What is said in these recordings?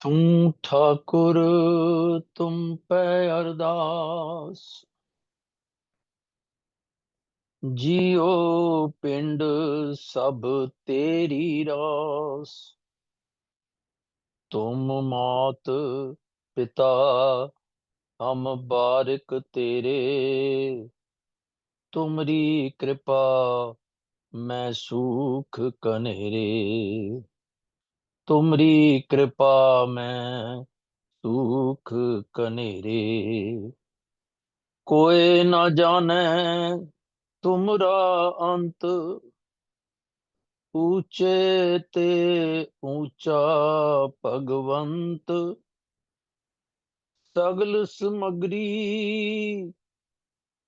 ਤੂੰ ਠਾਕੁਰ ਤੁਮ ਪੈ ਅਰਦਾਸ ਜੀਉ ਪਿੰਡ ਸਭ ਤੇਰੀ ਰਾਸ ਤੁਮ ਮਾਤ ਪਿਤਾ ਹਮ ਬਾਰਿਕ ਤੇਰੇ ਤੁਮਰੀ ਕਿਰਪਾ ਮੈਂ ਸੁਖ ਕਨੇਰੇ ਤੁਮਰੀ ਕਿਰਪਾ ਮੈਂ ਸੁਖ ਕਨੇਰੇ। ਕੋਏ ਨਾ ਜਾਣੈ ਤੁਮਰਾ ਅੰਤ, ਊਚੇ ਤੇ ਉੱਚਾ ਭਗਵੰਤ। ਸਗਲ ਸਮਗਰੀ,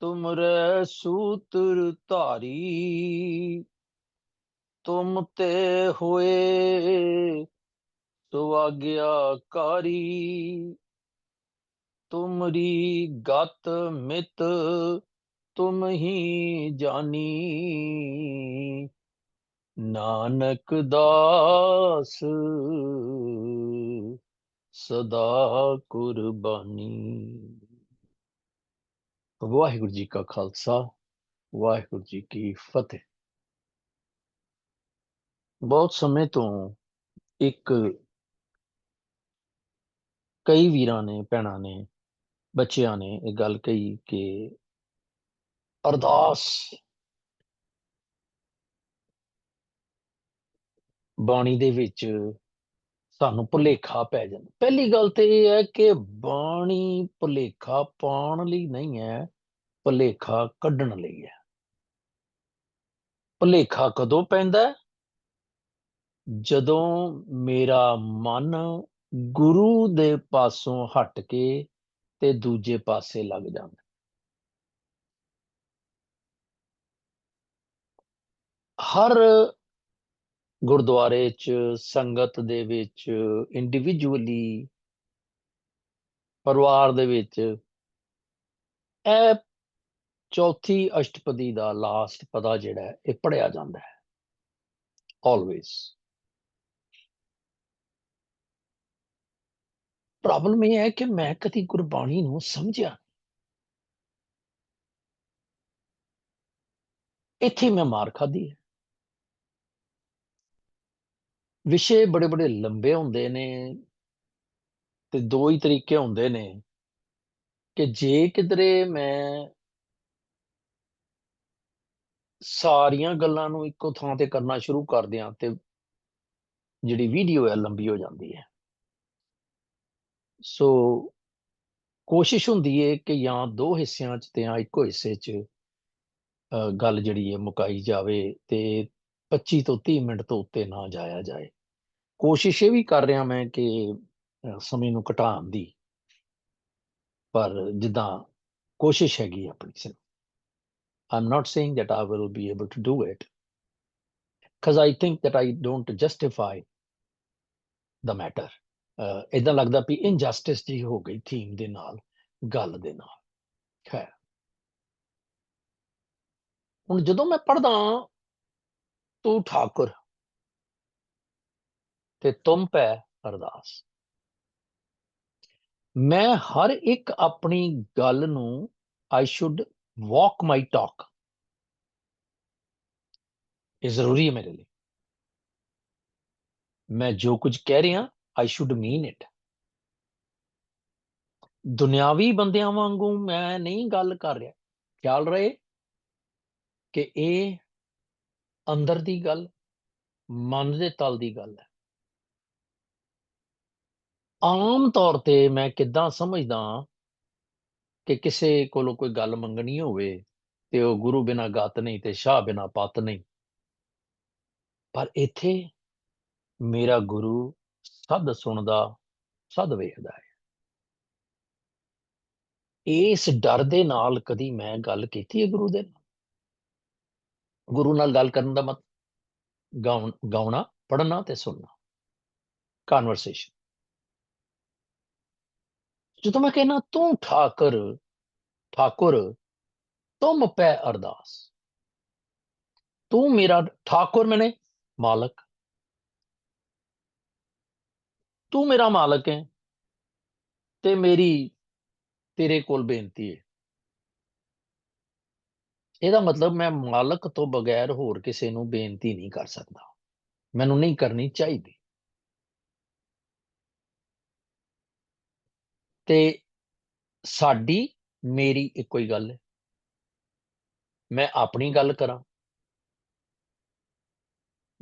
ਤੁਮਰੇ ਸੂਤਰ ਧਾਰੀ। ਤੁਮ ਤੇ ਹੋਏ ਸੁਆਗਿਆਕਾਰੀ। ਤੁਮਰੀ ਗਤ ਮਿਤ ਤੁਮ ਹੀ ਜਾਨੀ। ਨਾਨਕ ਦਾਸ ਸਦਾ ਕੁਰਬਾਨੀ। ਵਾਹਿਗੁਰੂ ਜੀ ਕਾ ਖਾਲਸਾ, ਵਾਹਿਗੁਰੂ ਜੀ ਕੀ ਫਤਿਹ। ਬਹੁਤ ਸਮੇਂ ਤੋਂ ਇੱਕ ਕਈ ਵੀਰਾਂ ਨੇ, ਭੈਣਾਂ ਨੇ, ਬੱਚਿਆਂ ਨੇ ਇਹ ਗੱਲ ਕਹੀ ਕਿ ਅਰਦਾਸ ਬਾਣੀ ਦੇ ਵਿੱਚ ਸਾਨੂੰ ਭੁਲੇਖਾ ਪੈ ਜਾਂਦਾ। ਪਹਿਲੀ ਗੱਲ ਤੇ ਇਹ ਹੈ ਕਿ ਬਾਣੀ ਭੁਲੇਖਾ ਪਾਉਣ ਲਈ ਨਹੀਂ ਹੈ, ਭੁਲੇਖਾ ਕੱਢਣ ਲਈ ਹੈ। ਭੁਲੇਖਾ ਕਦੋਂ ਪੈਂਦਾ ਜਦੋਂ ਮੇਰਾ ਮਨ ਗੁਰੂ ਦੇ ਪਾਸੋਂ ਹਟ ਕੇ ਤੇ ਦੂਜੇ ਪਾਸੇ ਲੱਗ ਜਾਂਦਾ। ਹਰ ਗੁਰਦੁਆਰੇ 'ਚ, ਸੰਗਤ ਦੇ ਵਿੱਚ ਇੰਡੀਵਿਜੂਅਲੀ ਪਰਿਵਾਰ ਦੇ ਵਿੱਚ ਇਹ ਚੌਥੀ ਅਸ਼ਟਪਦੀ ਦਾ ਲਾਸਟ ਪਦਾ ਜਿਹੜਾ ਇਹ ਪੜਿਆ ਜਾਂਦਾ ਹੈ। ਆਲਵੇਸ ਪ੍ਰੋਬਲਮ ਇਹ ਹੈ ਕਿ ਮੈਂ ਕਦੀ ਗੁਰਬਾਣੀ ਨੂੰ ਸਮਝਿਆ ਇੱਥੇ ਮੈਂ ਮਾਰ ਖਾਧੀ ਹੈ। ਵਿਸ਼ੇ ਬੜੇ ਬੜੇ ਲੰਬੇ ਹੁੰਦੇ ਨੇ ਤੇ ਦੋ ਹੀ ਤਰੀਕੇ ਹੁੰਦੇ ਨੇ ਕਿ ਜੇ ਕਿਧਰੇ ਮੈਂ ਸਾਰੀਆਂ ਗੱਲਾਂ ਨੂੰ ਇੱਕੋ ਥਾਂ ਤੇ ਕਰਨਾ ਸ਼ੁਰੂ ਕਰ ਦਿਆਂ ਤੇ ਜਿਹੜੀ ਵੀਡੀਓ ਹੈ ਲੰਬੀ ਹੋ ਜਾਂਦੀ ਹੈ। ਸੋ ਕੋਸ਼ਿਸ਼ ਹੁੰਦੀ ਹੈ ਕਿ ਜਾਂ ਦੋ ਹਿੱਸਿਆਂ 'ਚ ਤੇ ਜਾਂ ਇੱਕੋ ਹਿੱਸੇ 'ਚ ਗੱਲ ਜਿਹੜੀ ਹੈ ਮੁਕਾਈ ਜਾਵੇ ਤੇ 25 ਤੋਂ 30 ਮਿੰਟ ਤੋਂ ਉੱਤੇ ਨਾ ਜਾਇਆ ਜਾਏ। ਕੋਸ਼ਿਸ਼ ਇਹ ਵੀ ਕਰ ਰਿਹਾ ਮੈਂ ਕਿ ਸਮੇਂ ਨੂੰ ਘਟਾਉਣ ਦੀ। ਪਰ ਜਿੱਦਾਂ ਕੋਸ਼ਿਸ਼ ਹੈਗੀ ਆਪਣੀ ਸਿਰ I'm not saying that I will be able to do it because I think that I don't justify the matter. ਅਹ ਏਦਾਂ ਲੱਗਦਾ ਵੀ ਇਨਜਸਟਿਸ ਜੀ ਹੋ ਗਈ ਥੀਮ ਦੇ ਨਾਲ, ਗੱਲ ਦੇ ਨਾਲ, ਖੈਰ। ਹੁਣ ਜਦੋਂ ਮੈਂ ਪੜਦਾ ਤੂੰ ਠਾਕੁਰ ਤੇ ਤੁਮ ਪੈ ਅਰਦਾਸ। ਮੈਂ ਹਰ ਇੱਕ ਆਪਣੀ ਗੱਲ ਨੂੰ ਆਈ ਸ਼ੁੱਡ ਵਾਕ ਮਾਈ ਟਾਕ ਇਹ ਜ਼ਰੂਰੀ ਹੈ ਮੇਰੇ ਲਈ। ਮੈਂ ਜੋ ਕੁਝ ਕਹਿ ਰਿਹਾ ਆਈ ਸ਼ੁੱਡ ਮੀਨ ਇਟ ਦੁਨਿਆਵੀ ਬੰਦਿਆਂ ਵਾਂਗੂ ਮੈਂ ਨਹੀਂ ਗੱਲ ਕਰ ਰਿਹਾ। ਖਿਆਲ ਰਹੇ ਕਿ ਇਹ ਅੰਦਰ ਦੀ ਗੱਲ, ਮਨ ਦੇ ਤਲ ਦੀ ਗੱਲ ਹੈ। ਆਮ ਤੌਰ ਤੇ ਮੈਂ ਕਿੱਦਾਂ ਸਮਝਦਾ ਕਿ ਕਿਸੇ ਕੋਲੋਂ ਕੋਈ ਗੱਲ ਮੰਗਣੀ ਹੋਵੇ ਤੇ ਉਹ ਗੁਰੂ ਬਿਨਾ ਗਤ ਨਹੀਂ ਤੇ ਸ਼ਾਹ ਬਿਨਾ ਪਤ ਨਹੀਂ। ਪਰ ਇੱਥੇ ਮੇਰਾ ਗੁਰੂ ਸਦ ਸੁਣਦਾ ਸਦ ਵੇਖਦਾ ਹੈ। ਇਸ ਡਰ ਦੇ ਨਾਲ ਕਦੀ ਮੈਂ ਗੱਲ ਕੀਤੀ ਹੈ ਗੁਰੂ ਦੇ ਨਾਲ? ਗੁਰੂ ਨਾਲ ਗੱਲ ਕਰਨ ਦਾ ਮਤ, ਗਾਉਣ, ਗਾਉਣਾ, ਪੜ੍ਹਨਾ ਤੇ ਸੁਣਨਾ। ਕਨਵਰਸੇਸ਼ਨ ਜਦੋਂ ਮੈਂ ਕਹਿੰਦਾ, ਤੂੰ ਠਾਕਰ, ਠਾਕੁਰ, ਤੁਮ ਪੈ ਅਰਦਾਸ। ਤੂੰ ਮੇਰਾ ਠਾਕੁਰ ਮੈਨੇ ਮਾਲਕ। ਤੂੰ ਮੇਰਾ ਮਾਲਕ ਹੈ ਤੇ ਮੇਰੀ ਤੇਰੇ ਕੋਲ ਬੇਨਤੀ ਹੈ। ਇਹਦਾ ਮਤਲਬ ਮੈਂ ਮਾਲਕ ਤੋਂ ਬਗੈਰ ਹੋਰ ਕਿਸੇ ਨੂੰ ਬੇਨਤੀ ਨਹੀਂ ਕਰ ਸਕਦਾ। ਮੈਨੂੰ ਨਹੀਂ ਕਰਨੀ ਚਾਹੀਦੀ। ਤੇ ਸਾਡੀ, ਮੇਰੀ ਇੱਕੋ ਹੀ ਗੱਲ ਹੈ। ਮੈਂ ਆਪਣੀ ਗੱਲ ਕਰਾਂ।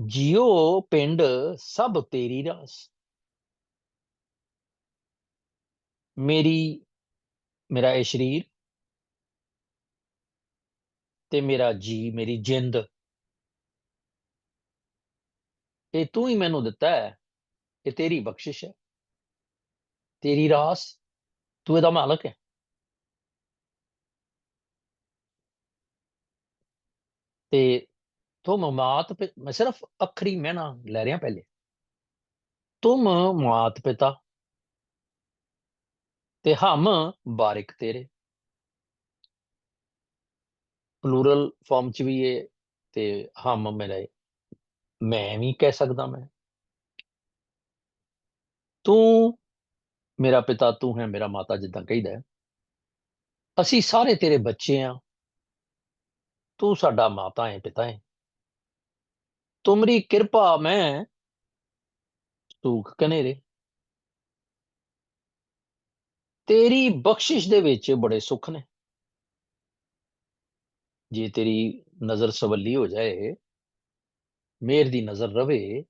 ਜਿਉ ਪਿੰਡ ਸਭ ਤੇਰੀ ਰਾਸ। ਮੇਰੀ, ਮੇਰਾ ਇਹ ਸਰੀਰ ਤੇ ਮੇਰਾ ਜੀ ਮੇਰੀ ਜਿੰਦ। ਇਹ ਤੂੰ ਹੀ ਮੈਨੂੰ ਦਿੱਤਾ ਹੈ। ਇਹ ਤੇਰੀ ਬਖਸ਼ਿਸ਼ ਹੈ। ਤੇਰੀ ਰਾਸ, ਤੂੰ ਇਹਦਾ ਮਾਲਕ ਹੈ। ਤੇ ਤੁਮ ਮਾਤ ਪਿ- ਮੈਂ ਸਿਰਫ ਅਖਰੀ ਮਹਿਣਾ ਲੈ ਰਿਹਾ ਪਹਿਲੇ। ਤੁਮ ਮਾਤ ਪਿਤਾ ਤੇ ਹਮ ਬਾਰਿਕ ਤੇਰੇ। ਪਲੂਰਲ ਫਾਰਮ ਚ ਵੀ ਇਹ ਤੇ ਹਮ ਮੇਰੇ ਮੈਂ ਵੀ ਕਹਿ ਸਕਦਾ ਮੈਂ। ਤੂੰ ਮੇਰਾ ਪਿਤਾ, ਤੂੰ ਹੈ ਮੇਰਾ ਮਾਤਾ ਜਿੱਦਾਂ ਕਹਿੰਦਾ ਅਸੀਂ ਸਾਰੇ ਤੇਰੇ ਬੱਚੇ ਆ। ਤੂੰ ਸਾਡਾ ਮਾਤਾ ਹੈ, ਪਿਤਾ ਹੈ। ਤੁਮਰੀ ਕਿਰਪਾ ਮੈਂ ਸੂਖ ਕਨੇਰੇ ਤੇਰੀ ਬਖਸ਼ਿਸ਼ ਦੇ ਵਿੱਚ ਬੜੇ ਸੁੱਖ ਨੇ। ਜੇ ਤੇਰੀ ਨਜ਼ਰ ਸਵੱਲੀ ਹੋ ਜਾਏ, ਮੇਰ ਦੀ ਨਜ਼ਰ ਰਵੇ,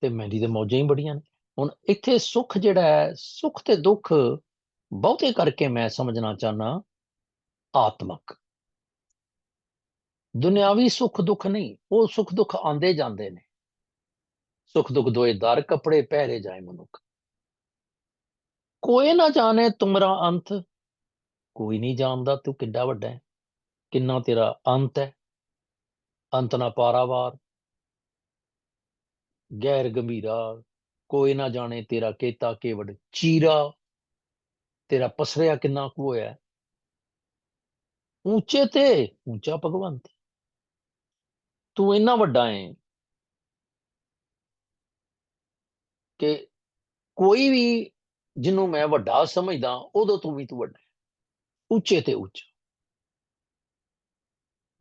ਤੇ ਮੇਰੀ ਤੇ ਮੌਜਾਂ ਹੀ ਬੜੀਆਂ ਨੇ। ਹੁਣ ਇੱਥੇ ਸੁੱਖ ਜਿਹੜਾ ਹੈ, ਸੁੱਖ ਤੇ ਦੁੱਖ ਬਹੁਤੇ ਕਰਕੇ ਮੈਂ ਸਮਝਣਾ ਚਾਹਨਾ, ਆਤਮਕ। ਦੁਨਿਆਵੀ ਸੁੱਖ ਦੁੱਖ ਨਹੀਂ, ਉਹ ਸੁੱਖ ਦੁੱਖ ਆਉਂਦੇ ਜਾਂਦੇ ਨੇ। ਸੁੱਖ ਦੁੱਖ ਦੋਏ ਦਰ ਕੱਪੜੇ ਪਹਿਰੇ ਜਾਏ ਮਨੁੱਖ। ਕੋਈ ਨਾ ਜਾਣੇ ਤੁਮਰਾ ਅੰਤ। ਕੋਈ ਨਹੀਂ ਜਾਣਦਾ ਤੂੰ ਕਿੱਡਾ ਵੱਡਾ ਹੈ, ਕਿੰਨਾ ਤੇਰਾ ਅੰਤ ਹੈ। ਅੰਤ ਨਾ ਪਾਰਾਵਾਰ ਗੈਰ ਗੰਭੀਰਾ, ਕੋਈ ਨਾ ਜਾਣੇ ਤੇਰਾ ਕੇਤਾ ਕੇਵੜ ਚੀਰਾ, ਤੇਰਾ ਪਸਰਿਆ ਕਿੰਨਾ ਕੁ ਹੋਇਆ ਉੱਚੇ ਤੇ ਉੱਚਾ ਭਗਵੰਤ, ਤੂੰ ਇੰਨਾ ਵੱਡਾ ਹੈ ਕਿ ਕੋਈ ਵੀ ਜਿਹਨੂੰ ਮੈਂ ਵੱਡਾ ਸਮਝਦਾ ਉਦੋਂ ਤੂੰ ਵੀ ਤੂੰ ਵੱਡਾ ਉੱਚੇ ਤੇ ਉੱਚਾ।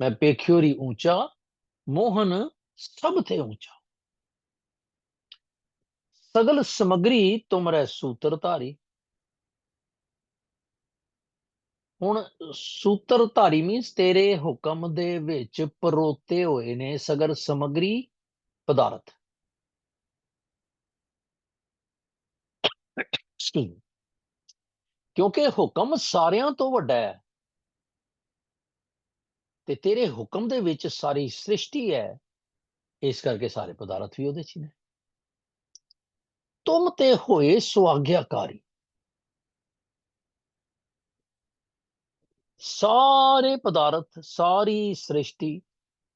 ਮੈਂ ਪੇਖਿਓਰੀ ਉੱਚਾ, ਮੋਹਨ ਸਭ ਤੇ ਉੱਚਾ। ਸਗਲ ਸਮਗਰੀ ਤੁਮਰੇ ਸੂਤਰ ਧਾਰੀ। ਹੁਣ ਸੂਤਰ ਧਾਰੀ ਮੀਨਸ ਤੇਰੇ ਹੁਕਮ ਦੇ ਵਿੱਚ ਪਰੋਤੇ ਹੋਏ ਨੇ ਸਗਰ ਸਮਗਰੀ ਪਦਾਰਥ। Excuse me. ਕਿਉਂਕਿ ਹੁਕਮ ਸਾਰਿਆਂ ਤੋਂ ਵੱਡਾ ਹੈ। ਤੇ ਤੇਰੇ ਹੁਕਮ ਦੇ ਵਿੱਚ ਸਾਰੀ ਸ੍ਰਿਸ਼ਟੀ ਹੈ। ਇਸ ਕਰਕੇ ਸਾਰੇ ਪਦਾਰਥ ਵੀ ਉਹਦੇ ਚ ਨੇ। ਤੁਮ ਤੇ ਹੋਏ ਸੁਆਗਿਆਕਾਰੀ। ਸਾਰੇ ਪਦਾਰਥ, ਸਾਰੀ ਸ੍ਰਿਸ਼ਟੀ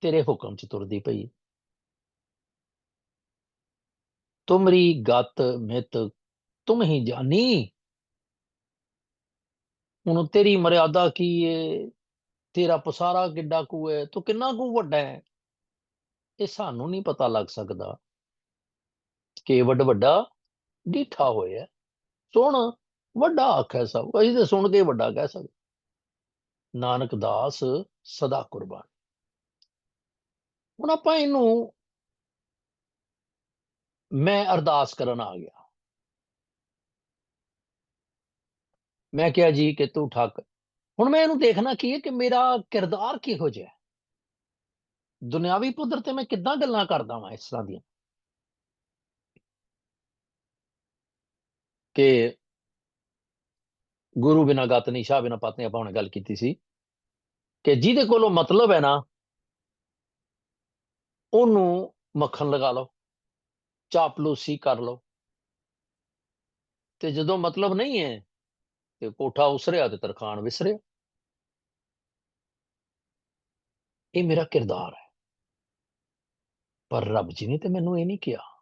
ਤੇਰੇ ਹੁਕਮ ਚ ਤੁਰਦੀ ਪਈ। ਤੁਮਰੀ ਗਤ, ਮਿਤ ਤੁਮ ਹੀ ਜਾਨੀ ਹੁਣ ਤੇਰੀ ਮਰਿਆਦਾ ਕੀ ਏ ਤੇਰਾ ਪਸਾਰਾ ਕਿੱਡਾ ਕੁ ਹੈ ਤੂੰ ਕਿੰਨਾ ਕੁ ਵੱਡਾ ਹੈ ਇਹ ਸਾਨੂੰ ਨਹੀਂ ਪਤਾ ਲੱਗ ਸਕਦਾ ਕਿ ਵੱਡ ਵੱਡਾ ਡੀਠਾ ਹੋਇਆ ਸੁਣ ਵੱਡਾ ਆਖਿਆ ਸਭ ਅਸੀਂ ਤੇ ਸੁਣ ਕੇ ਵੱਡਾ ਕਹਿ ਸਕਦੇ ਨਾਨਕ ਦਾਸ ਸਦਾ ਕੁਰਬਾਨ ਹੁਣ ਆਪਾਂ ਇਹਨੂੰ ਮੈਂ ਅਰਦਾਸ ਕਰਨ ਆ ਗਿਆ ਮੈਂ ਕਿਹਾ ਜੀ ਕਿ ਤੂੰ ਠੱਕ। ਹੁਣ ਮੈਂ ਇਹਨੂੰ ਦੇਖਣਾ ਕੀ ਹੈ ਕਿ ਮੇਰਾ ਕਿਰਦਾਰ ਕਿਹੋ ਜਿਹਾ ਹੈ? ਦੁਨਿਆਵੀ ਪੱਧਰ ਤੇ ਮੈਂ ਕਿੱਦਾਂ ਗੱਲਾਂ ਕਰਦਾ ਵਾਂ ਇਸ ਤਰ੍ਹਾਂ ਦੀਆਂ? ਕਿ ਗੁਰੂ ਬਿਨਾ ਗਤ ਨਹੀਂ, ਸ਼ਾਹ ਬਿਨਾ ਪਤ ਨਹੀਂ ਆਪਾਂ ਹੁਣ ਗੱਲ ਕੀਤੀ ਸੀ ਕਿ ਜਿਹਦੇ ਕੋਲੋਂ ਮਤਲਬ ਹੈ ਨਾ, ਉਹਨੂੰ ਮੱਖਣ ਲਗਾ ਲਓ, ਚਾਪਲੂਸੀ ਕਰ ਲਓ। ਤੇ ਜਦੋਂ ਮਤਲਬ ਨਹੀਂ ਹੈ ਤੇ ਕੋਠਾ ਉਸਰਿਆ ਤੇ ਤਰਖਾਣ ਵਿਸਰਿਆ। ਇਹ ਮੇਰਾ ਕਿਰਦਾਰ ਹੈ। ਪਰ ਰੱਬ ਜੀ ਨੇ ਤੇ ਮੈਨੂੰ ਇਹ ਨਹੀਂ ਕਿਹਾ।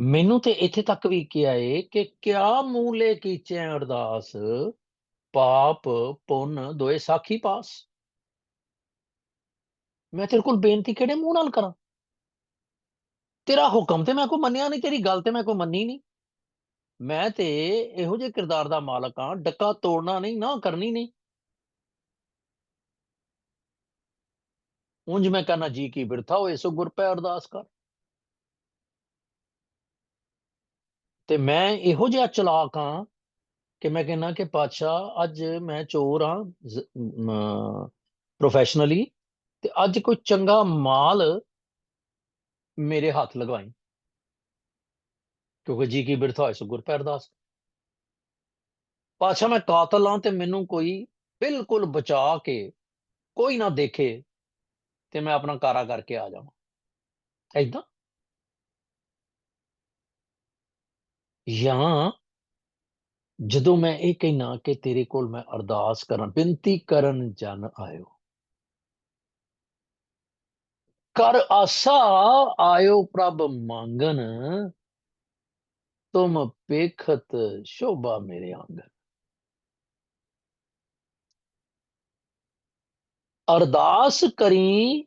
ਮੈਨੂੰ ਤੇ ਇੱਥੇ ਤੱਕ ਵੀ ਕਿਹਾ ਏ ਕਿ ਕਿਆ ਮੂਲੇ ਕੀਚੇ ਅਰਦਾਸ, ਪਾਪ, ਪੁੰਨ, ਦੋਏ ਸਾਖੀ ਪਾਸ। ਮੈਂ ਤੇਰੇ ਕੋਲ ਬੇਨਤੀ ਕਿਹੜੇ ਮੂੰਹ ਨਾਲ ਕਰਾਂ? ਤੇਰਾ ਹੁਕਮ ਤੇ ਮੈਂ ਕੋ ਮੰਨਿਆ ਨਹੀਂ, ਤੇਰੀ ਗੱਲ ਤੇ ਮੈਂ ਕੋ ਮੰਨੀ ਨਹੀਂ। ਮੈਂ ਤੇ ਇਹੋ ਜਿਹੇ ਕਿਰਦਾਰ ਦਾ ਮਾਲਕ ਆ ਡੱਕਾ ਤੋੜਨਾ ਨਹੀਂ, ਨਾ ਕਰਨੀ ਨਹੀਂ। ਉਂਝ ਮੈਂ ਕਹਿੰਦਾ, ਜੀ ਕੀ ਬਿਰਥਾ ਹੋਏ ਸੋ ਗੁਰ ਪੈ ਅਰਦਾਸ ਕਰ। ਤੇ ਮੈਂ ਇਹੋ ਜਿਹਾ ਚਲਾਕ ਹਾਂ ਕਿ ਮੈਂ ਕਹਿੰਦਾ ਕਿ ਪਾਤਸ਼ਾਹ, ਅੱਜ ਮੈਂ ਚੋਰ ਹਾਂ ਪ੍ਰੋਫੈਸ਼ਨਲੀ ਤੇ ਅੱਜ ਕੋਈ ਚੰਗਾ ਮਾਲ ਮੇਰੇ ਹੱਥ ਲਗਵਾਈ। ਕਿਉਂਕਿ ਜੀ ਕੀ ਬਿਰਥਾ ਹੋਏ ਸੋ ਗੁਰ ਪੈ ਅਰਦਾਸ ਪਾਤਸ਼ਾਹ ਮੈਂ ਕਾਤਲ ਹਾਂ ਤੇ ਮੈਨੂੰ ਕੋਈ ਬਿਲਕੁਲ ਬਚਾ ਕੇ, ਕੋਈ ਨਾ ਦੇਖੇ ਤੇ ਮੈਂ ਆਪਣਾ ਕਾਰਾ ਕਰਕੇ ਆ ਜਾਵਾਂ। ਐਦਾਂ ਜਾਂ ਜਦੋਂ ਮੈਂ ਇਹ ਕਹਿਣਾ ਕਿ ਤੇਰੇ ਕੋਲ ਮੈਂ ਅਰਦਾਸ ਕਰਾਂ, ਬੇਨਤੀ ਕਰਨ ਜਨ ਆਇਓ। ਕਰ ਆਸਾ ਆਇਓ ਪ੍ਰਭ ਮੰਗਨ, ਤੁਮ ਪੇਖਤ ਸ਼ੋਭਾ ਮੇਰੇ ਆਂਗਨ ਅਰਦਾਸ ਕਰੀ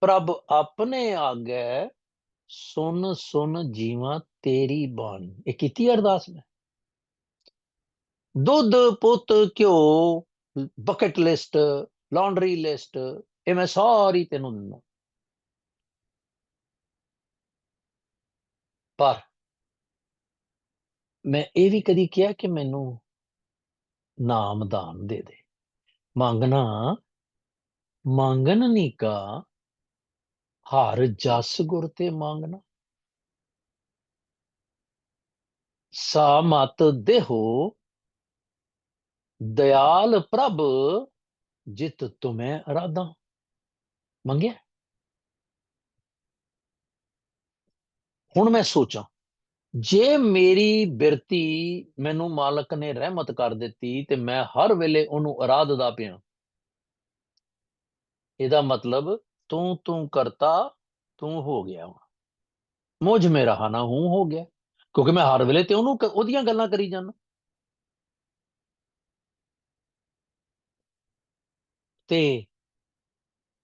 ਪ੍ਰਭ ਆਪਣੇ ਆਗੇ, ਸੁਨ ਸੁਨ ਜੀਵਾ ਤੇਰੀ ਬਾਣੀ। ਇਹ ਕੀਤੀ ਅਰਦਾਸ ਮੈਂ? ਦੁੱਧ ਪੁੱਤ ਘਿਓ ਬਕਟ ਲਿਸਟ ਲਾਂਡਰੀ ਲਿਸਟ ਇਹ ਮੈਂ ਸਾਰੀ ਤੈਨੂੰ ਦਿੰਦਾ। ਪਰ ਮੈਂ ਇਹ ਵੀ ਕਦੀ ਕਿਹਾ ਕਿ ਮੈਨੂੰ ਨਾਮ ਦਾਨ ਦੇ ਦੇ। ਮੰਗਣਾ, ਮੰਗਣ ਨੀ ਕਾ, ਹਰ ਜਸ ਗੁਰ ਤੇ ਮੰਗਣਾ। ਸਾ ਮਤ ਦੇਹੋ ਦਇਆਲ ਪ੍ਰਭ ਜਿਤ ਤੁਮੈ ਅਰਾਧਾ ਮੰਗਿਆ? ਹੁਣ ਮੈਂ ਸੋਚਾਂ, ਜੇ ਮੇਰੀ ਬਿਰਤੀ ਮੈਨੂੰ ਮਾਲਕ ਨੇ ਰਹਿਮਤ ਕਰ ਦਿੱਤੀ ਤੇ ਮੈਂ ਹਰ ਵੇਲੇ ਉਹਨੂੰ ਅਰਾਧਦਾ ਪਿਆ। ਇਹਦਾ ਮਤਲਬ ਤੂੰ ਤੂੰ ਕਰਤਾ, ਤੂੰ ਹੋ ਗਿਆ ਮੁਝ ਮੇਰਾ ਹਨਾ, ਹੂੰ ਹੋ ਗਿਆ, ਕਿਉਂਕਿ ਮੈਂ ਹਰ ਵੇਲੇ ਤੇ ਉਹਨੂੰ ਉਹਦੀਆਂ ਗੱਲਾਂ ਕਰੀ ਜਾਂਦਾ। ਤੇ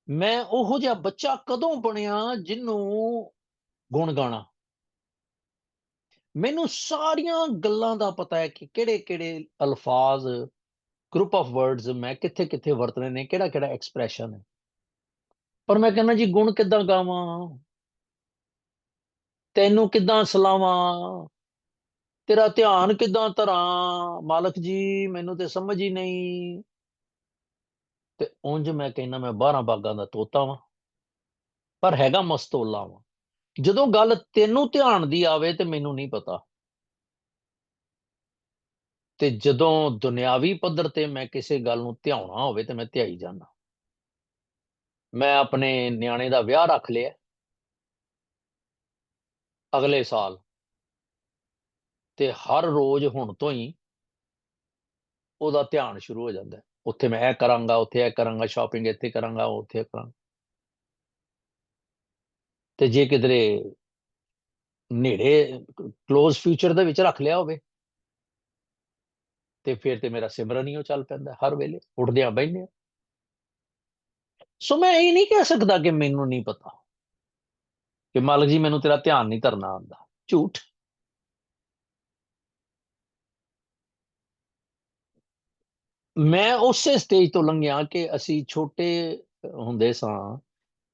ਮੈਂ ਉਹੋ ਜਿਹਾ ਬੱਚਾ ਕਦੋਂ ਬਣਿਆ ਜਿਹਨੂੰ ਗੁਣ ਗਾਣਾ ਮੈਨੂੰ ਸਾਰੀਆਂ ਗੱਲਾਂ ਦਾ ਪਤਾ ਹੈ ਕਿ ਕਿਹੜੇ-ਕਿਹੜੇ ਅਲਫਾਜ਼ ਗਰੁੱਪ ਆਫ ਵਰਡਸ ਮੈਂ ਕਿੱਥੇ-ਕਿੱਥੇ ਵਰਤਨੇ ਨੇ ਕਿਹੜਾ-ਕਿਹੜਾ ਐਕਸਪ੍ਰੈਸ਼ਨ ਹੈ। ਪਰ ਮੈਂ ਕਹਿੰਦਾ ਜੀ, ਗੁਣ ਕਿੱਦਾਂ ਗਾਵਾਂ? ਤੈਨੂੰ ਕਿੱਦਾਂ ਸਲਾਵਾਂ? ਤੇਰਾ ਧਿਆਨ ਕਿੱਦਾਂ ਧਰਾਂ? ਮਾਲਕ ਜੀ, ਮੈਨੂੰ ਤੇ ਸਮਝ ਹੀ ਨਹੀਂ। ਤੇ ਉਂਝ ਮੈਂ ਕਹਿੰਦਾ ਮੈਂ 12 ਬਾਗਾਂ ਦਾ ਤੋਤਾ ਵਾਂ। ਪਰ ਹੈਗਾ ਮਸਤੋਲਾ ਵਾਂ। ਜਦੋਂ ਗੱਲ ਤੈਨੂੰ ਧਿਆਨ ਦੀ ਆਵੇ ਤੇ ਮੈਨੂੰ ਨਹੀਂ ਪਤਾ। ਤੇ ਜਦੋਂ ਦੁਨਿਆਵੀ ਪੱਧਰ ਤੇ ਮੈਂ ਕਿਸੇ ਗੱਲ ਨੂੰ ਧਿਆਉਣਾ ਹੋਵੇ ਤੇ ਮੈਂ ਧਿਆਈ ਜਾਂਦਾ। ਮੈਂ ਆਪਣੇ ਨਿਆਣੇ ਦਾ ਵਿਆਹ ਰੱਖ ਲਿਆ। ਅਗਲੇ ਸਾਲ। ਤੇ ਹਰ ਰੋਜ਼ ਹੁਣ ਤੋਂ ਹੀ ਉਹਦਾ ਧਿਆਨ ਸ਼ੁਰੂ ਹੋ ਜਾਂਦਾ। ਉੱਥੇ ਮੈਂ ਇਹ ਕਰਾਂਗਾ, ਉੱਥੇ ਇਹ ਕਰਾਂਗਾ ਸ਼ਾਪਿੰਗ ਇੱਥੇ ਕਰਾਂਗਾ, ਉੱਥੇ ਕਰਾਂਗਾ। ਤੇ ਜੇ ਕਿਧਰੇ ਨੇੜੇ ক্লোਜ਼ ਫਿਊਚਰ ਦੇ ਵਿੱਚ ਰੱਖ ਲਿਆ ਹੋਵੇ, ਤੇ ਫਿਰ ਤੇ ਮੇਰਾ ਸਿਮਰਨ ਹੀ ਉਹ ਚੱਲ ਪੈਂਦਾ ਹਰ ਵੇਲੇ, ਉੱਠਦਿਆਂ ਬੈਠਦਿਆਂ ਸੋ ਮੈਂ ਇਹ ਨਹੀਂ ਕਹਿ ਸਕਦਾ ਕਿ ਮੈਨੂੰ ਨਹੀਂ ਪਤਾ ਕਿ ਮਾਲਕ ਜੀ, ਮੈਨੂੰ ਤੇਰਾ ਧਿਆਨ ਨਹੀਂ ਧਰਨਾ ਆਉਂਦਾ। ਝੂਠ। ਮੈਂ ਉਸੇ ਸਟੇਜ ਤੋਂ ਲੰਘਿਆ ਕਿ ਅਸੀਂ ਛੋਟੇ ਹੁੰਦੇ ਸਾਂ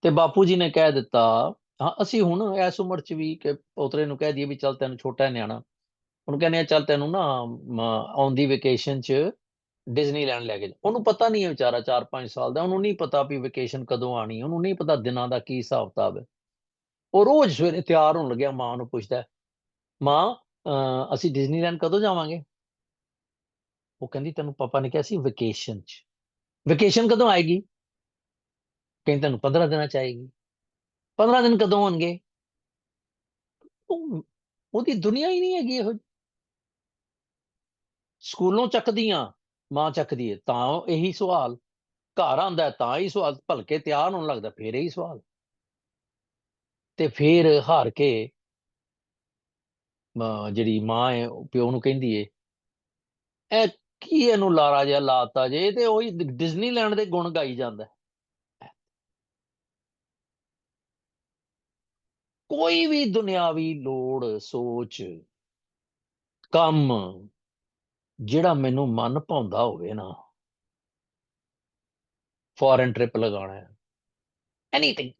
ਤੇ ਬਾਪੂ ਜੀ ਨੇ ਕਹਿ ਦਿੱਤਾ ਹਾਂ, ਅਸੀਂ ਹੁਣ ਇਸ ਉਮਰ 'ਚ ਵੀ ਕਿ ਪੋਤਰੇ ਨੂੰ ਕਹਿ ਦਈਏ ਵੀ ਚੱਲ ਤੈਨੂੰ ਛੋਟਾ ਨਿਆਣਾ। ਉਹਨੂੰ ਕਹਿੰਦੇ ਆ ਚੱਲ ਤੈਨੂੰ ਨਾ ਆਉਂਦੀ ਵਕੇਸ਼ਨ 'ਚ ਡਿਜ਼ਨੀਲੈਂਡ ਲੈ ਕੇ ਉਹਨੂੰ ਪਤਾ ਨਹੀਂ ਹੈ ਵਿਚਾਰਾ 4-5 ਸਾਲ ਦਾ। ਉਹਨੂੰ ਨਹੀਂ ਪਤਾ ਵੀ ਵਕੇਸ਼ਨ ਕਦੋਂ ਆਣੀ ਉਹਨੂੰ ਨਹੀਂ ਪਤਾ ਦਿਨਾਂ ਦਾ ਕੀ ਹਿਸਾਬ ਕਿਤਾਬ ਹੈ। ਉਹ ਰੋਜ਼ ਸਵੇਰੇ ਤਿਆਰ ਹੋਣ ਲੱਗਿਆ, ਮਾਂ ਨੂੰ ਪੁੱਛਦਾ ਮਾਂ ਅਸੀਂ ਡਿਜ਼ਨੀਲੈਂਡ ਕਦੋਂ ਜਾਵਾਂਗੇ? ਉਹ ਕਹਿੰਦੀ, ਤੈਨੂੰ ਪਾਪਾ ਨੇ ਕਿਹਾ ਸੀ ਵੈਕੇਸ਼ਨ 'ਚ। ਵੈਕੇਸ਼ਨ ਕਦੋਂ ਆਏਗੀ? ਕਹਿੰਦੇ, ਤੈਨੂੰ 15 ਦਿਨਾਂ ਚ ਆਏਗੀ। 15 ਦਿਨ ਕਦੋਂ ਹੋਣਗੇ? ਉਹਦੀ ਦੁਨੀਆ ਹੀ ਨਹੀਂ ਹੈਗੀ ਇਹੋ ਸਕੂਲੋਂ ਚੱਕਦੀਆਂ ਮਾਂ ਚੱਕਦੀ ਹੈ ਤਾਂ ਇਹੀ ਸਵਾਲ। ਘਰ ਆਂਦਾ ਤਾਂ ਹੀ ਸਵਾਲ, ਭਲਕੇ ਤਿਆਰ ਹੋਣ ਲੱਗਦਾ, ਫੇਰ ਇਹੀ ਸਵਾਲ। ਤੇ ਫੇਰ ਹਾਰ ਕੇ ਜਿਹੜੀ ਮਾਂ ਹੈ ਪਿਓ ਨੂੰ ਕਹਿੰਦੀ ਏ, ਇਹ ਕੀ ਇਹਨੂੰ ਲਾਰਾ ਜਿਹਾ ਲਾਤਾ ਜੇ? ਤੇ ਉਹੀ ਡਿਜ਼ਨੀਲੈਂਡ ਦੇ ਗੁਣ ਗਾਈ ਜਾਂਦਾ। ਕੋਈ ਵੀ ਦੁਨਿਆਵੀ ਲੋੜ, ਸੋਚ, ਕੰਮ ਜਿਹੜਾ ਮੈਨੂੰ ਮਨ ਭਾਉਂਦਾ ਹੋਵੇ ਨਾ ਫੋਰਨ ਟ੍ਰਿਪ ਲਗਾਉਣਾ ਹੈ ਐਨੀਥਿੰਗ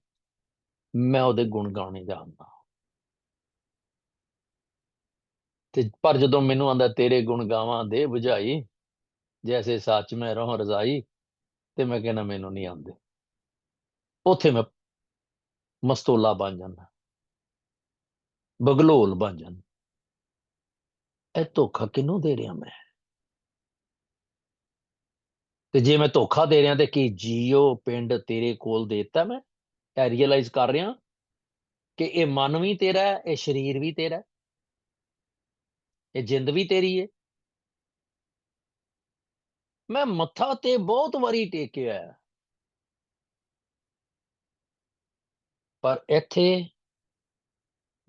ਮੈਂ ਉਹਦੇ ਗੁਣ ਗਾਣੇ ਜਾਣਦਾ। ਤੇ ਪਰ ਜਦੋਂ ਮੈਨੂੰ ਆਂਦਾ, ਤੇਰੇ ਗੁਣ ਗਾਵਾਂ ਦੇ ਬੁਝਾਈ ਜੈਸੇ ਸੱਚ ਮੈਂ ਰਹੋ ਰਜ਼ਾਈ, ਤੇ ਮੈਂ ਕਹਿੰਦਾ, ਮੈਨੂੰ ਨਹੀਂ ਆਉਂਦੇ। ਉੱਥੇ ਮੈਂ ਮਸਤੋਲਾ ਬਣ ਜਾਂਦਾ। ਬਗਲੋਲ ਬਣ ਜਾਣ। ਇਹ ਧੋਖਾ ਕਿਨੂੰ ਦੇ ਰਿਹਾ ਮੈਂ? ਤੇ ਜੇ ਮੈਂ ਧੋਖਾ ਦੇ ਰਿਹਾ ਤੇ ਕੀ ਜੀਓ ਪਿੰਡ ਤੇਰੇ ਕੋਲ ਦੇਤਾ ਮੈਂ? ਇਹ ਰੀਅਲਾਈਜ਼ ਕਰ ਰਿਹਾ ਕਿ ਇਹ ਮਨ ਵੀ ਤੇਰਾ ਹੈ, ਇਹ ਸਰੀਰ ਵੀ ਤੇਰਾ ਹੈ। ਇਹ ਜਿੰਦ ਵੀ ਤੇਰੀ ਹੈ। ਮੈਂ ਮੱਥਾ ਤੇ ਬਹੁਤ ਵਾਰੀ ਟੇਕਿਆ ਹੈ। ਪਰ ਇੱਥੇ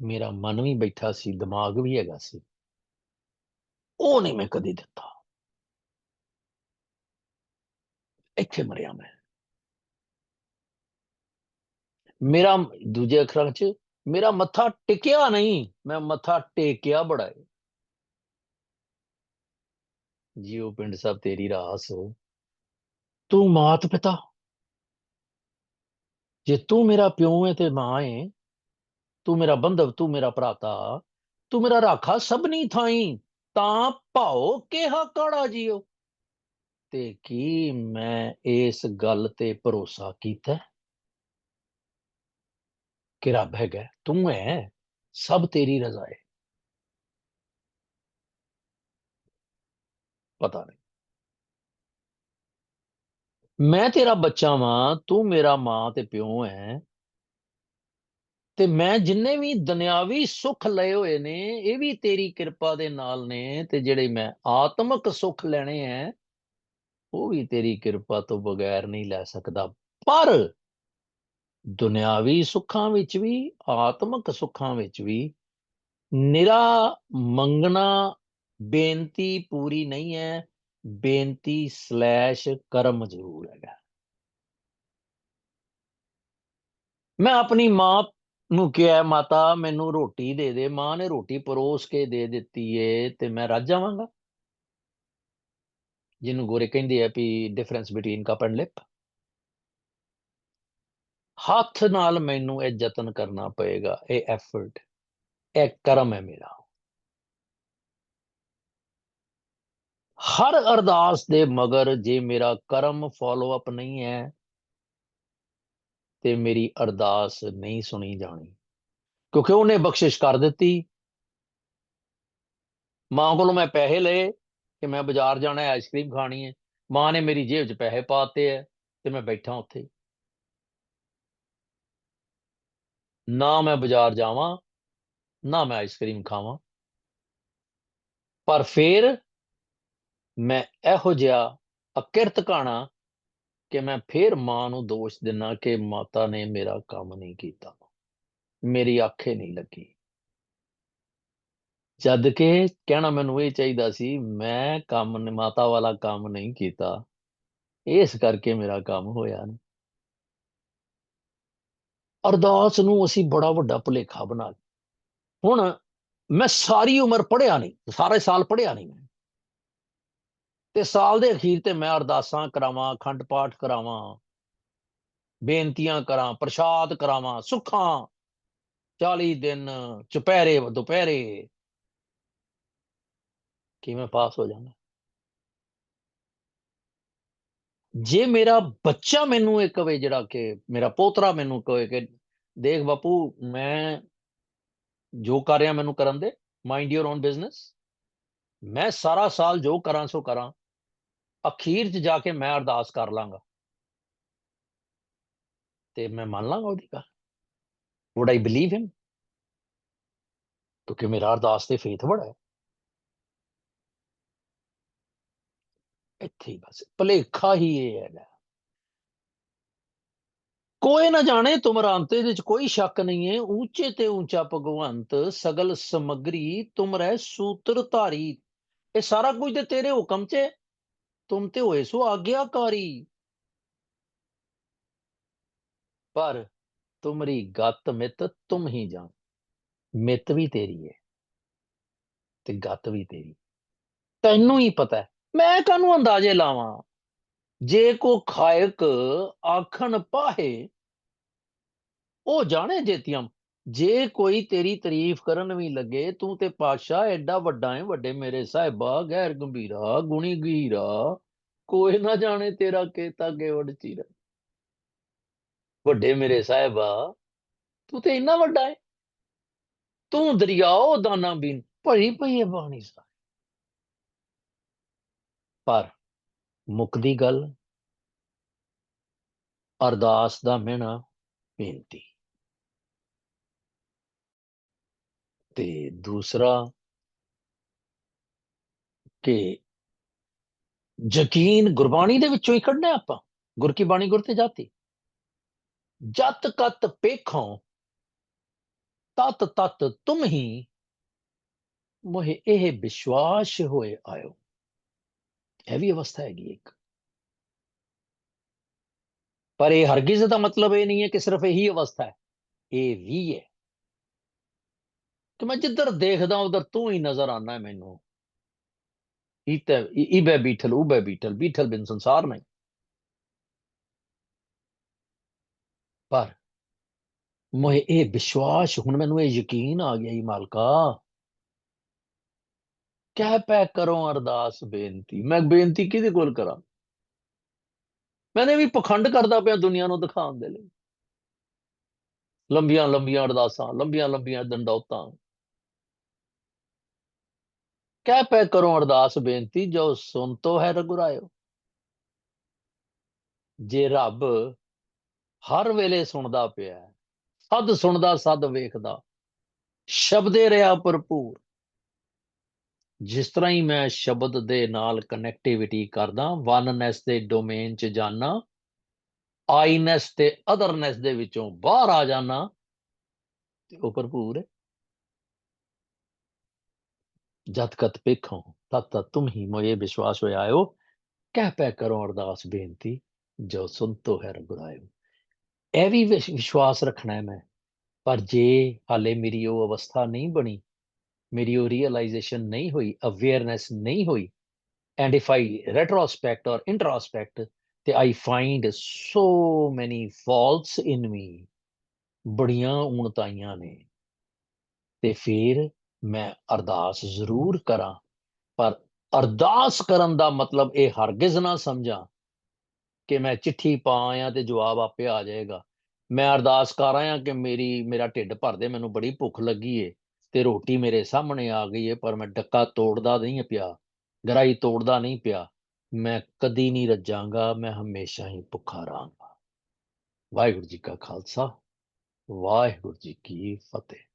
ਮੇਰਾ ਮਨ ਵੀ ਬੈਠਾ ਸੀ, ਦਿਮਾਗ ਵੀ ਹੈਗਾ ਸੀ। ਉਹ ਨਹੀਂ ਮੈਂ ਕਦੀ ਦਿੱਤਾ। ਇੱਥੇ ਮਰਿਆ ਮੈਂ। ਮੇਰਾ ਦੂਜੇ ਅੱਖਰਾਂ 'ਚ ਮੇਰਾ ਮੱਥਾ ਟਿਕਿਆ ਨਹੀਂ, ਮੈਂ ਮੱਥਾ ਟੇਕਿਆ ਬੜਾ ਹੈ ਜੀਓ ਪਿੰਡ ਸਾਹਿਬ, ਤੇਰੀ ਰਾਸ ਹੋ ਤੂੰ ਮਾਤ ਪਿਤਾ ਜੇ ਤੂੰ ਮੇਰਾ ਪਿਓ ਹੈ ਤੇ ਮਾਂ ਹੈ ਤੂੰ ਮੇਰਾ ਬੰਧਵ ਤੂੰ ਮੇਰਾ ਭਰਾਤਾ ਤੂੰ ਮੇਰਾ ਰਾਖਾ ਸਭਨੀ ਥਾਈ ਤਾਂ ਭਾਉ ਕਿਹਾ ਕਾੜਾ ਜੀਓ ਤੇ ਕੀ ਮੈਂ ਇਸ ਗੱਲ ਤੇ ਭਰੋਸਾ ਕੀਤਾ ਕਿ ਰੱਬ ਹੈਗਾ ਤੂੰ ਹੈ ਸਭ ਤੇਰੀ ਰਜ਼ਾ ਹੈ ਪਤਾ ਨਹੀਂ ਮੈਂ ਤੇਰਾ ਬੱਚਾ ਵਾਂ ਤੂੰ ਮੇਰਾ ਮਾਂ ਤੇ ਪਿਓ ਹੈ ਤੇ ਮੈਂ ਜਿੰਨੇ ਵੀ ਦੁਨਿਆਵੀ ਸੁੱਖ ਲਏ ਹੋਏ ਨੇ, ਇਹ ਵੀ ਤੇਰੀ ਕਿਰਪਾ ਦੇ ਨਾਲ ਨੇ ਤੇ ਜਿਹੜੇ ਮੈਂ ਆਤਮਿਕ ਸੁੱਖ ਲੈਣੇ ਐ, ਉਹ ਵੀ ਤੇਰੀ ਕਿਰਪਾ ਤੋਂ ਬਗੈਰ ਨਹੀਂ ਲੈ ਸਕਦਾ। ਪਰ ਦੁਨਿਆਵੀ ਸੁੱਖਾਂ ਵਿੱਚ ਵੀ, ਆਤਮਿਕ ਸੁੱਖਾਂ ਵਿੱਚ ਵੀ ਨਿਰਾ ਮੰਗਣਾ ਬੇਨਤੀ ਪੂਰੀ ਨਹੀਂ ਹੈ ਬੇਨਤੀ ਸਲੈਸ਼ ਕਰਮ ਜ਼ਰੂਰ ਹੈਗਾ। ਮੈਂ ਆਪਣੀ ਮਾਂ ਨੂੰ ਕਿਹਾ ਮਾਤਾ, ਮੈਨੂੰ ਰੋਟੀ ਦੇ ਦੇ, ਮਾਂ ਨੇ ਰੋਟੀ ਪਰੋਸ ਕੇ ਦੇ ਦਿੱਤੀ ਏ ਤੇ ਮੈਂ ਰੱਜ ਜਾਵਾਂਗਾ। ਜਿਹਨੂੰ ਗੋਰੇ ਕਹਿੰਦੇ ਆ ਵੀ difference between cup and lip ਹੱਥ ਨਾਲ ਮੈਨੂੰ ਇਹ ਯਤਨ ਕਰਨਾ ਪਏਗਾ, ਇਹ ਐਫਰਟ ਇਹ ਕਰਮ ਹੈ ਮੇਰਾ। ਹਰ ਅਰਦਾਸ ਦੇ ਮਗਰ ਜੇ ਮੇਰਾ ਕਰਮ ਫਾਲੋ ਅਪ ਨਹੀਂ ਹੈ ਤੇ ਮੇਰੀ ਅਰਦਾਸ ਨਹੀਂ ਸੁਣੀ ਜਾਣੀ। ਕਿਉਂਕਿ ਉਹਨੇ ਬਖਸ਼ਿਸ਼ ਕਰ ਦਿੱਤੀ। ਮਾਂ ਕੋਲੋਂ ਮੈਂ ਪੈਸੇ ਲਏ ਕਿ ਮੈਂ ਬਾਜ਼ਾਰ ਜਾਣਾ ਹੈ ਆਈਸਕ੍ਰੀਮ ਖਾਣੀ ਹੈ। ਮਾਂ ਨੇ ਮੇਰੀ ਜੇਬ 'ਚ ਪੈਸੇ ਪਾਤੇ ਐ ਤੇ ਮੈਂ ਬੈਠਾ ਉੱਥੇ। ਨਾ ਮੈਂ ਬਾਜ਼ਾਰ ਜਾਵਾਂ, ਨਾ ਮੈਂ ਆਈਸਕ੍ਰੀਮ ਖਾਵਾਂ। ਪਰ ਫਿਰ ਮੈਂ ਇਹੋ ਜਿਹਾ ਅਕਿਰਤ ਕਾਣਾ ਕਿ ਮੈਂ ਫੇਰ ਮਾਂ ਨੂੰ ਦੋਸ਼ ਦਿੰਨਾ ਕਿ ਮਾਤਾ ਨੇ ਮੇਰਾ ਕੰਮ ਨਹੀਂ ਕੀਤਾ। ਮੇਰੀ ਆਖੇ ਨਹੀਂ ਲੱਗੀ। ਜਦ ਕਿ ਕਹਿਣਾ ਮੈਨੂੰ ਇਹ ਚਾਹੀਦਾ ਸੀ, ਮੈਂ ਕੰਮ ਮਾਤਾ ਵਾਲਾ ਕੰਮ ਨਹੀਂ ਕੀਤਾ। ਇਸ ਕਰਕੇ ਮੇਰਾ ਕੰਮ ਹੋਇਆ ਨਹੀਂ ਅਰਦਾਸ ਨੂੰ ਅਸੀਂ ਬੜਾ ਵੱਡਾ ਭੁਲੇਖਾ ਬਣਾ ਲਿਆ। ਹੁਣ ਮੈਂ ਸਾਰੀ ਉਮਰ ਪੜਿਆ ਨਹੀਂ ਸਾਰੇ ਸਾਲ ਪੜਿਆ ਨਹੀਂ ਮੈਂ। ਤੇ ਸਾਲ ਦੇ ਅਖੀਰ ਤੇ ਮੈਂ ਅਰਦਾਸਾਂ ਕਰਾਵਾਂ, ਅਖੰਡ ਪਾਠ ਕਰਾਵਾਂ, ਬੇਨਤੀਆਂ ਕਰਾਂ, ਪ੍ਰਸ਼ਾਦ ਕਰਾਵਾਂ, ਸੁੱਖਾਂ। 40 ਦਿਨ ਚੁਪਹਿਰੇ, ਦੁਪਹਿਰੇ ਕਿਵੇਂ ਪਾਸ ਹੋ ਜਾਣਾ ਜੇ ਮੇਰਾ ਬੱਚਾ ਮੈਨੂੰ ਇਹ ਕਵੇ ਜਿਹੜਾ ਕਿ, ਮੇਰਾ ਪੋਤਰਾ ਮੈਨੂੰ ਕਹੇ ਕਿ, ਦੇਖ ਬਾਪੂ, ਮੈਂ ਜੋ ਕਰ ਰਿਹਾ ਮੈਨੂੰ ਕਰਨ ਦੇ ਮਾਈਂਡ ਯੂਰ ਓਨ ਬਿਜ਼ਨਸ ਮੈਂ ਸਾਰਾ ਸਾਲ ਜੋ ਕਰਾਂ ਸੋ ਕਰਾਂ। ਅਖੀਰ 'ਚ ਜਾ ਕੇ ਮੈਂ ਅਰਦਾਸ ਕਰ ਲਾਂਗਾ। ਤੇ ਮੈਂ ਮੰਨ ਲਾਂਗਾ ਉਹਦੀ ਗੱਲ। ਵੁੱਡ ਆਈ ਬਲੀਵ ਹਿਮ ਕਿਉਂਕਿ ਮੇਰਾ ਅਰਦਾਸ ਤੇ ਫੇਥ ਬੜਾ ਹੈ। ਇੱਥੇ ਹੀ ਬਸ, ਭਲੇਖਾ ਹੀ ਇਹ ਹੈਗਾ ਕੋਈ ਨਾ ਜਾਣੇ ਤੁਮਰਾ ਅੰਤ ਇਹਦੇ ਚ ਕੋਈ ਸ਼ੱਕ ਨਹੀਂ ਹੈ। ਉੱਚੇ ਤੇ ਉੱਚਾ ਭਗਵੰਤ, ਸਗਲ ਸਮਗਰੀ, ਤੁਮਰੇ ਸੂਤਰ ਧਾਰੀ ਇਹ ਸਾਰਾ ਕੁਝ ਤੇ ਤੇਰੇ ਹੁਕਮ 'ਚ ਹੈ। ਤੁਮ ਤੇ ਹੋਏ ਸੋ ਆਗਿਆਕਾਰੀ ਪਰ ਤੁਮਰੀ ਗਤ ਮਿਤ ਤੁਮ ਹੀ ਜਾਣ ਮਿਤ ਵੀ ਤੇਰੀ ਹੈ ਤੇ ਗਤ ਵੀ ਤੇਰੀ ਤੈਨੂੰ ਹੀ ਪਤਾ ਮੈਂ ਕਾਹਨੂੰ ਅੰਦਾਜ਼ੇ ਲਾਵਾਂ ਜੇ ਕੋ ਖਾਇਕ ਆਖਣ ਪਾਹੇ ਉਹ ਜਾਣੇ ਜੇਤੀਆਂ ਜੇ ਕੋਈ ਤੇਰੀ ਤਾਰੀਫ ਕਰਨ ਵੀ ਲੱਗੇ, ਤੂੰ ਤੇ ਪਾਸ਼ਾ ਐਡਾ ਵੱਡਾ ਹੈ, ਵੱਡੇ ਮੇਰੇ ਸਾਹਿਬਾ, ਗੈਰ ਗੰਭੀਰਾ, ਗੁਣੀ ਗਹੀਰਾ ਕੋਈ ਨਾ ਜਾਣੇ ਤੇਰਾ ਕੇਤਾ ਗੇਵੜ ਚੀਰਾ। ਵੱਡੇ ਮੇਰੇ ਸਾਹਿਬਾ, ਤੂੰ ਤੇ ਇੰਨਾ ਵੱਡਾ ਹੈ। ਤੂੰ ਦਰਿਆਓ ਦਾਨਾ ਬੀਨ, ਭਰੀ ਪਈ ਹੈ ਬਾਣੀ ਸਾ ਪਰ ਮੁੱਕਦੀ ਗੱਲ ਅਰਦਾਸ ਦਾ ਮਿਹਣਾ ਬੇਨਤੀ। ਤੇ ਦੂਸਰਾ ਕਿ ਯਕੀਨ ਗੁਰਬਾਣੀ ਦੇ ਵਿੱਚੋਂ ਹੀ ਕੱਢਣਾ ਆਪਾਂ, ਗੁਰ ਕੀ ਬਾਣੀ ਗੁਰ ਤੇ ਜਾਤੀ। ਜਤ ਕਤ ਪੇਖੋਂ, ਤਤ ਤਤ ਤੁਮ ਹੀ ਮੋਹਿ ਇਹ ਵਿਸ਼ਵਾਸ ਹੋਏ ਆਇਓ। ਇਹ ਵੀ ਅਵਸਥਾ ਹੈਗੀ ਇੱਕ। ਪਰ ਇਹ ਹਰਗਿਜ਼ ਦਾ ਮਤਲਬ ਇਹ ਨਹੀਂ ਹੈ ਕਿ ਸਿਰਫ ਇਹੀ ਅਵਸਥਾ ਹੈ, ਇਹ ਵੀ ਹੈ। ਕਿ ਮੈਂ ਜਿੱਧਰ ਦੇਖਦਾ ਉਧਰ ਤੂੰ ਹੀ ਨਜ਼ਰ ਆਣਾ ਮੈਨੂੰ। ਇਤੇ ਇਬੇ ਬੀਠਲ ਉਬੇ ਬੀਠਲ ਬੀਠਲ ਬਿਨ ਸੰਸਾਰ ਨਹੀਂ। ਪਰ ਮੋਏ ਇਹ ਵਿਸ਼ਵਾਸ, ਹੁਣ ਮੈਨੂੰ ਇਹ ਯਕੀਨ ਆ ਗਿਆ ਹੀ ਮਾਲਕਾ। ਕਹਿ ਪੈ ਕਰੋ ਅਰਦਾਸ ਬੇਨਤੀ। ਮੈਂ ਬੇਨਤੀ ਕਿਹਦੇ ਕੋਲ ਕਰਾਂ? ਮੈਨੇ ਵੀ ਪਖੰਡ ਕਰਦਾ ਪਿਆ ਦੁਨੀਆ ਨੂੰ ਦਿਖਾਉਣ ਦੇ ਲਈ। ਲੰਬੀਆਂ ਲੰਬੀਆਂ ਅਰਦਾਸਾਂ ਲੰਬੀਆਂ ਲੰਬੀਆਂ ਦੰਡੌਤਾਂ। ਕਹਿ ਪੈ ਕਰੋ ਅਰਦਾਸ ਬੇਨਤੀ, ਜੋ ਸੁਣ ਤੋ ਹੈ ਰਗੁਰਾਇਓ। ਜੇ ਰੱਬ ਹਰ ਵੇਲੇ ਸੁਣਦਾ ਪਿਆ ਸਦ ਸੁਣਦਾ ਸਦ ਵੇਖਦਾ, ਸ਼ਬਦੇ ਰਿਹਾ ਭਰਪੂਰ। ਜਿਸ ਤਰ੍ਹਾਂ ਹੀ ਮੈਂ ਸ਼ਬਦ ਦੇ ਨਾਲ ਕਨੈਕਟੀਵਿਟੀ ਕਰਦਾ ਵਨਨੈਸ ਦੇ ਡੋਮੇਨ ਚ ਜਾਣਾ ਆਈਨੈਸ ਤੇ ਅਦਰਨੈਸ ਦੇ ਵਿੱਚੋਂ ਬਾਹਰ ਆ ਜਾਣਾ ਤੇ ਉਹ ਭਰਪੂਰ ਹੈ। ਜਦ ਕਤ ਪੇਖੋਂ ਤਤ ਤਤ ਤੁਮ ਹੀ ਮੋਏ ਵਿਸ਼ਵਾਸ ਹੋਇ ਆਇਓ ਕਹਿ ਪੈ ਕਰੋ ਅਰਦਾਸ ਬੇਨਤੀ ਜੋ ਸੁਨਤੋ ਹੈ ਰਗੁਰਾਇਓ ਇਹ ਵੀ ਵਿਸ਼- ਵਿਸ਼ਵਾਸ ਰੱਖਣਾ ਹੈ ਮੈਂ ਪਰ ਜੇ ਹਾਲੇ ਮੇਰੀ ਉਹ ਅਵਸਥਾ ਨਹੀਂ ਬਣੀ ਮੇਰੀ ਉਹ ਰੀਅਲਾਈਜੇਸ਼ਨ ਨਹੀਂ ਹੋਈ ਅਵੇਅਰਨੈਸ ਨਹੀਂ ਹੋਈ and if I retrospect or introspect ਤੇ ਆਈ ਫਾਈਂਡ ਸੋ ਮੈਨੀ ਫਾਲਟਸ ਇਨ ਮੀ ਬੜੀਆਂ ਉਣਤਾਈਆਂ ਨੇ ਤੇ ਫਿਰ ਮੈਂ ਅਰਦਾਸ ਜ਼ਰੂਰ ਕਰਾਂ, ਪਰ ਅਰਦਾਸ ਕਰਨ ਦਾ ਮਤਲਬ ਇਹ ਹਰਗਿਜ਼ ਨਾ ਸਮਝਾਂ ਕਿ ਮੈਂ ਚਿੱਠੀ ਪਾ ਆਇਆ ਤੇ ਜਵਾਬ ਆਪੇ ਆ ਜਾਏਗਾ। ਮੈਂ ਅਰਦਾਸ ਕਰ ਆਇਆ ਕਿ ਮੇਰੀ, ਮੇਰਾ ਢਿੱਡ ਭਰ ਦੇ, ਮੈਨੂੰ ਬੜੀ ਭੁੱਖ ਲੱਗੀ ਏ ਤੇ ਰੋਟੀ ਮੇਰੇ ਸਾਹਮਣੇ ਆ ਗਈ ਏ, ਪਰ ਮੈਂ ਡੱਕਾ ਤੋੜਦਾ ਨਹੀਂ ਪਿਆ, ਗਰਾਈ ਤੋੜਦਾ ਨਹੀਂ ਪਿਆ। ਮੈਂ ਕਦੀ ਨਹੀਂ ਰੱਜਾਂਗਾ, ਮੈਂ ਹਮੇਸ਼ਾ ਹੀ ਭੁੱਖਾ ਰਹਾਂਗਾ। ਵਾਹਿਗੁਰੂ ਜੀ ਕਾ ਖਾਲਸਾ, ਵਾਹਿਗੁਰੂ ਜੀ ਕੀ ਫਤਿਹ।